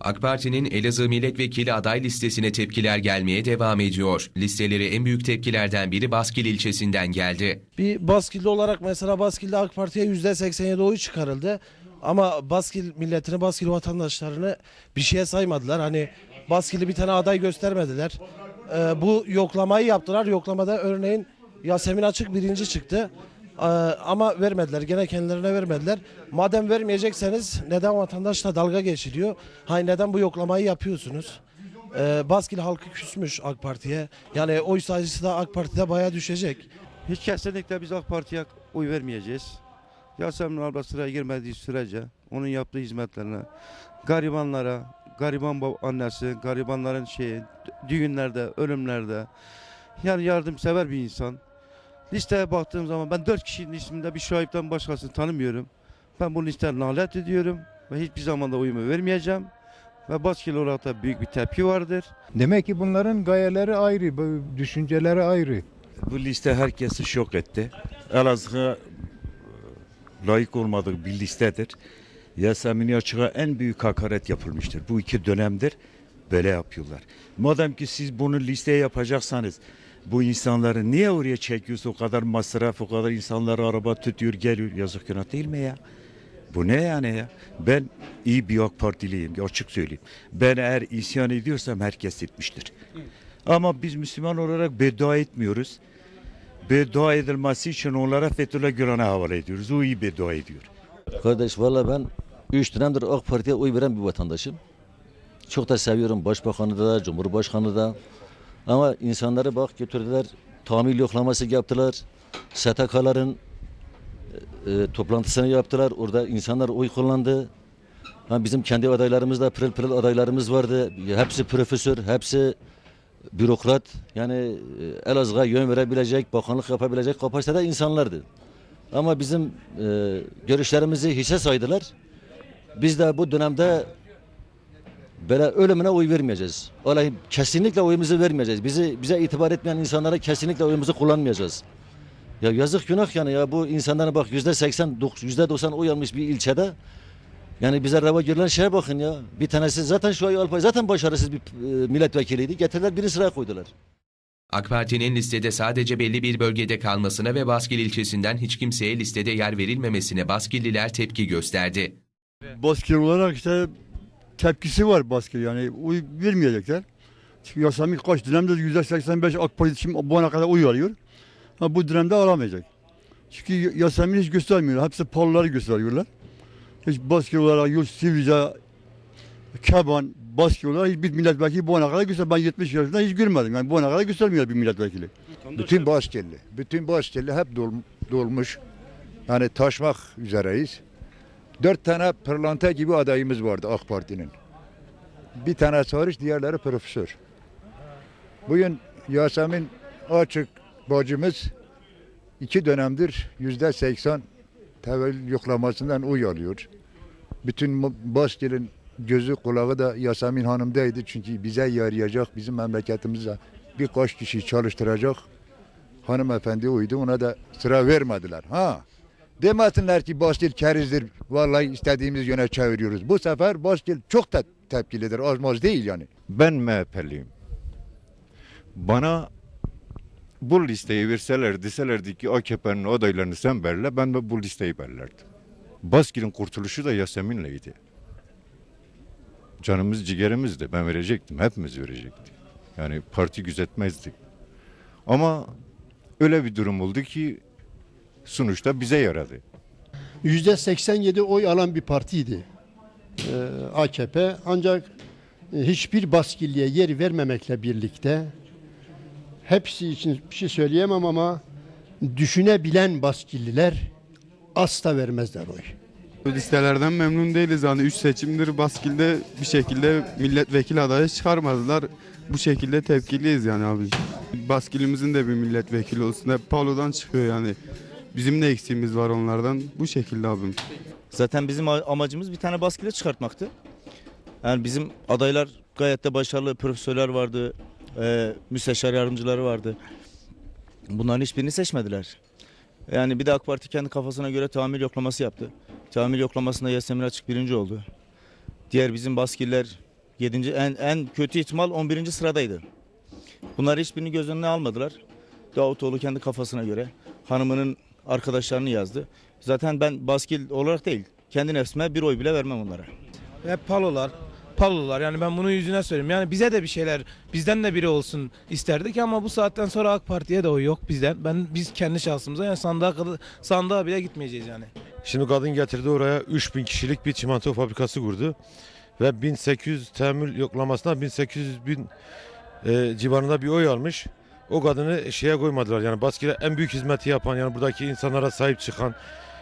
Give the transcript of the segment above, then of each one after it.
AK Parti'nin Elazığ milletvekili aday listesine tepkiler gelmeye devam ediyor. Listeleri en büyük tepkilerden biri Baskil ilçesinden geldi. Bir Baskilli olarak mesela Baskil'de AK Parti'ye %87 oy çıkarıldı. Ama Baskil milletini, Baskil vatandaşlarını bir şeye saymadılar. Hani Baskil'i bir tane aday göstermediler. Ee, bu yoklamayı yaptılar. Yoklamada örneğin Yasemin Açık birinci çıktı. Ee, ama vermediler. Gene kendilerine vermediler. Madem vermeyecekseniz neden vatandaşla dalga geçiliyor? Hani neden bu yoklamayı yapıyorsunuz? Ee, Baskil halkı küsmüş AK Parti'ye. Yani oy sayısı da AK Parti'de bayağı düşecek. Hiç kesinlikle biz AK Parti'ye oy vermeyeceğiz. Yasemin abla sıraya girmediği sürece onun yaptığı hizmetlerine, garibanlara, gariban annesi, garibanların şeyi, düğünlerde, ölümlerde yani yardımsever bir insan. Listeye baktığım zaman ben dört kişinin isminde bir şahipten başkasını tanımıyorum. Ben bu listeden nalet ediyorum ve hiçbir zaman da oyumu vermeyeceğim. Ve Baskil olarak da büyük bir tepki vardır. Demek ki bunların gayeleri ayrı, düşünceleri ayrı. Bu liste herkesi şok etti. Elazığ'a e, layık olmadığı bir listedir. Yasemin Açık'a en büyük hakaret yapılmıştır. Bu iki dönemdir böyle yapıyorlar. Madem ki siz bunu listeye yapacaksanız bu insanları niye oraya çekiyorsun o kadar masraf o kadar insanları araba tutuyor geliyor yazık günah değil mi ya? Bu ne yani ya? Ben iyi bir AK Partiliyim açık söyleyeyim. Ben eğer isyan ediyorsam herkes etmiştir. Ama biz Müslüman olarak beddua etmiyoruz. Beddua edilmesi için onlara Fethullah Gülen'e havale ediyoruz. O iyi beddua ediyor. Kardeş valla ben 3 dönemdir AK Parti'ye oy veren bir vatandaşım. Çok da seviyorum başbakanı da, cumhurbaşkanı da. Ama insanları bak götürdüler, tamir yoklaması yaptılar. STK'ların e, e, toplantısını yaptılar. Orada insanlar oy kullandı. Ha, bizim kendi adaylarımız da pırıl pırıl adaylarımız vardı. Hepsi profesör, hepsi bürokrat. Yani e, Elazığ'a yön verebilecek, bakanlık yapabilecek kapasitede insanlardı. Ama bizim e, görüşlerimizi hiçe saydılar. Biz de bu dönemde böyle ölümüne oy vermeyeceğiz. Vallahi kesinlikle oyumuzu vermeyeceğiz. Bizi bize itibar etmeyen insanlara kesinlikle oyumuzu kullanmayacağız. Ya yazık günah yani ya bu insanların bak yüzde seksen, yüzde doksan oy almış bir ilçede. Yani bize reva görülen şeye bakın ya. Bir tanesi zaten şu ay Alpay zaten başarısız bir e, milletvekiliydi. Getirdiler birini sıraya koydular. AK Parti'nin listede sadece belli bir bölgede kalmasına ve Baskil ilçesinden hiç kimseye listede yer verilmemesine Baskilliler tepki gösterdi. Baskil olarak işte tepkisi var Baskil yani uy vermeyecekler. Çünkü Yasemin kaç dönemde yüzde 85 AK Parti şimdi bu ana kadar uy alıyor. Ha, bu dönemde alamayacak. Çünkü Yasemin hiç göstermiyor. Hepsi palları gösteriyorlar. Hiç Baskil olarak yok Sivrice, Keban, Baskil olarak hiçbir milletvekili bu ana kadar göster. Ben 70 yaşında hiç görmedim. Yani bu ana kadar göstermiyor bir milletvekili. Bütün Baskilli, bütün Baskilli hep dol, dolmuş. Yani taşmak üzereyiz. Dört tane pırlanta gibi adayımız vardı AK Parti'nin. Bir tane hariç diğerleri profesör. Bugün Yasemin Açık bacımız iki dönemdir yüzde seksen tevel yoklamasından oy alıyor. Bütün Baskil'in gözü kulağı da Yasemin Hanım'daydı. Çünkü bize yarayacak, bizim memleketimize birkaç kişi çalıştıracak hanımefendi oydu. Ona da sıra vermediler. Ha. Demesinler ki Baskil kerizdir. Vallahi istediğimiz yöne çeviriyoruz. Bu sefer Baskil çok da tepkilidir. Az maz değil yani. Ben MHP'liyim. Bana bu listeyi verseler deselerdi ki AKP'nin adaylarını sen belirle ben de bu listeyi belirlerdim. Baskil'in kurtuluşu da Yasemin'leydi. Canımız ciğerimizdi. Ben verecektim. Hepimiz verecektik. Yani parti gözetmezdik. Ama öyle bir durum oldu ki sonuçta bize yaradı. %87 oy alan bir partiydi ee, AKP. Ancak e, hiçbir Baskilliye yer vermemekle birlikte hepsi için bir şey söyleyemem ama düşünebilen Baskilliler asla vermezler oy. Bu listelerden memnun değiliz. Yani 3 seçimdir Baskil'de bir şekilde milletvekili adayı çıkarmadılar. Bu şekilde tepkiliyiz yani abi. Baskil'imizin de bir milletvekili olsun. Hep Palo'dan çıkıyor yani. Bizim de eksiğimiz var onlardan. Bu şekilde abim. Zaten bizim amacımız bir tane baskıyla çıkartmaktı. Yani bizim adaylar gayet de başarılı profesörler vardı, e, müsteşar yardımcıları vardı. Bunların hiçbirini seçmediler. Yani bir de AK Parti kendi kafasına göre tahammül yoklaması yaptı. Tahammül yoklamasında Yasemin Açık birinci oldu. Diğer bizim baskiller 7. En, en kötü ihtimal 11. sıradaydı. Bunlar hiçbirini göz önüne almadılar. Davutoğlu kendi kafasına göre hanımının arkadaşlarını yazdı. Zaten ben baskil olarak değil, kendi nefsime bir oy bile vermem onlara. Hep palolar, palolar. Yani ben bunu yüzüne söyleyeyim. Yani bize de bir şeyler, bizden de biri olsun isterdik ama bu saatten sonra AK Parti'ye de oy yok bizden. Ben biz kendi şahsımıza yani sandığa kadar, sandığa bile gitmeyeceğiz yani. Şimdi kadın getirdi oraya 3000 kişilik bir çimento fabrikası kurdu. Ve 1800 teamül yoklamasına 1800 bin e, civarında bir oy almış. O kadını şeye koymadılar yani Baskil'e en büyük hizmeti yapan yani buradaki insanlara sahip çıkan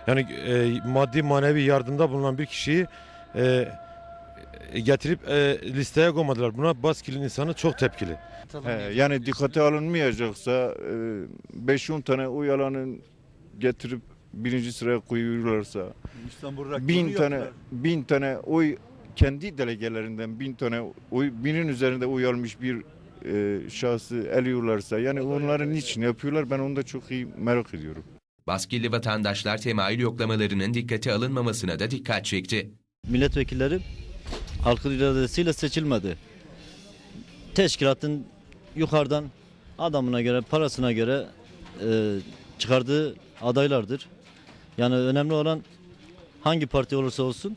yani e, maddi manevi yardımda bulunan bir kişiyi e, getirip e, listeye koymadılar. Buna Baskil'in insanı çok tepkili. He, yani dikkate alınmayacaksa 5-10 tane oy alanın getirip birinci sıraya koyuyorlarsa bin tane bin tane oy kendi delegelerinden bin tane oy binin üzerinde oy almış bir e, şahsı eliyorlarsa yani onların niçin yapıyorlar ben onu da çok iyi merak ediyorum. Baskilli vatandaşlar temayül yoklamalarının dikkate alınmamasına da dikkat çekti. milletvekilleri halkın iradesiyle seçilmedi. Teşkilatın yukarıdan adamına göre, parasına göre e, çıkardığı adaylardır. Yani önemli olan hangi parti olursa olsun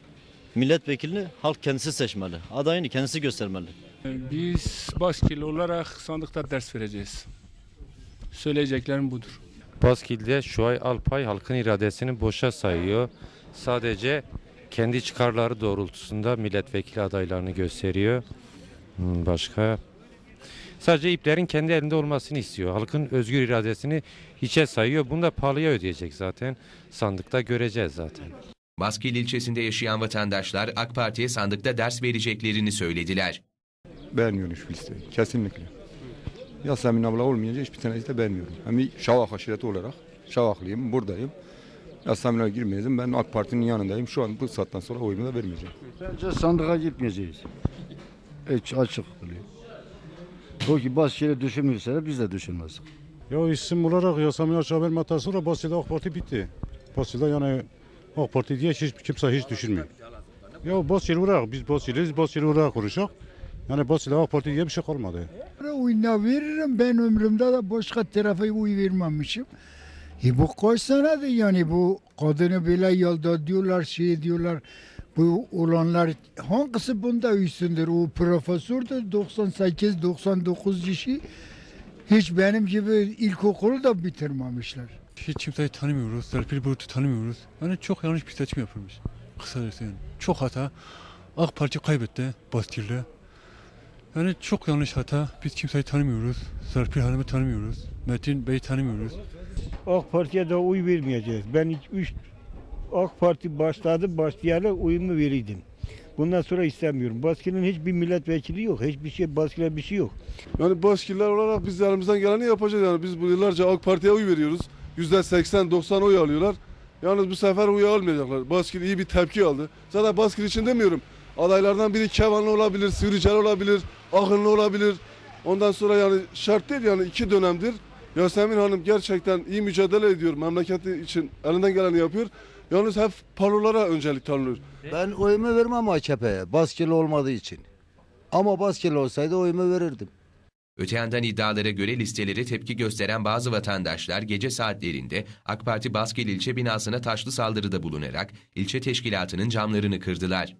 milletvekilini halk kendisi seçmeli. Adayını kendisi göstermeli. Biz Baskil olarak sandıkta ders vereceğiz. Söyleyeceklerim budur. Baskil'de Şuay Alpay halkın iradesini boşa sayıyor. Sadece kendi çıkarları doğrultusunda milletvekili adaylarını gösteriyor. Hmm, Başka? Sadece iplerin kendi elinde olmasını istiyor. Halkın özgür iradesini hiçe sayıyor. Bunu da pahalıya ödeyecek zaten. Sandıkta göreceğiz zaten. Baskil ilçesinde yaşayan vatandaşlar AK Parti'ye sandıkta ders vereceklerini söylediler. Beğenmiyorum hiçbir listeyi. Kesinlikle. Yasemin abla olmayınca hiçbir tanesi de beğenmiyorum. Hem Şavak aşireti olarak. Şavaklıyım, buradayım. Yasemin abla girmeyeceğim. Ben AK Parti'nin yanındayım. Şu an bu saatten sonra oyumu da vermeyeceğim. Bence sandığa gitmeyeceğiz. Hiç açık oluyor. O ki bazı şeyleri düşünmüyorsa biz de düşünmez. Ya isim olarak Yasemin Açığa vermeden sonra Basil'de AK Parti bitti. Basil'de yani AK Parti diye hiç kimse hiç düşünmüyor. Ya Basil olarak biz Basil'iz, Basil olarak konuşak. Yani Basil'de AK Parti diye bir şey kalmadı. Oyuna veririm ben ömrümde de başka tarafa oy vermemişim. E bu kaç senedir yani bu kadını böyle yolda diyorlar şey diyorlar. Bu olanlar hangisi bunda üstündür? O profesör de 98-99 kişi hiç benim gibi ilkokulu da bitirmemişler. Hiç kimseyi tanımıyoruz. Serpil Bulut'u tanımıyoruz. Yani çok yanlış bir seçim yapılmış. Kısacası yani. Çok hata. AK Parti kaybetti Baskil'de. Yani çok yanlış hata. Biz kimseyi tanımıyoruz. Serpil Hanım'ı tanımıyoruz. Metin Bey'i tanımıyoruz. AK Parti'ye de oy vermeyeceğiz. Ben hiç üç AK Parti başladı başlayalı oyumu verirdim. Bundan sonra istemiyorum. Baskının hiçbir milletvekili yok. Hiçbir şey Baskı'na bir şey yok. Yani Baskiller olarak biz elimizden geleni yapacağız yani. Biz bu yıllarca AK Parti'ye oy veriyoruz. %80-90 oy alıyorlar. Yalnız bu sefer oy almayacaklar. Baskil iyi bir tepki aldı. Zaten Baskil için demiyorum. Adaylardan biri Kevanlı olabilir, Sivricel olabilir, Akınlı olabilir. Ondan sonra yani şart değil yani iki dönemdir. Yasemin Hanım gerçekten iyi mücadele ediyor. Memleketi için elinden geleni yapıyor. Yalnız hep palolara öncelik tanınıyor. Ben oyumu vermem AKP'ye. Baskılı olmadığı için. Ama baskılı olsaydı oyumu verirdim. Öte yandan iddialara göre listelere tepki gösteren bazı vatandaşlar gece saatlerinde AK Parti Baskil ilçe binasına taşlı saldırıda bulunarak ilçe teşkilatının camlarını kırdılar.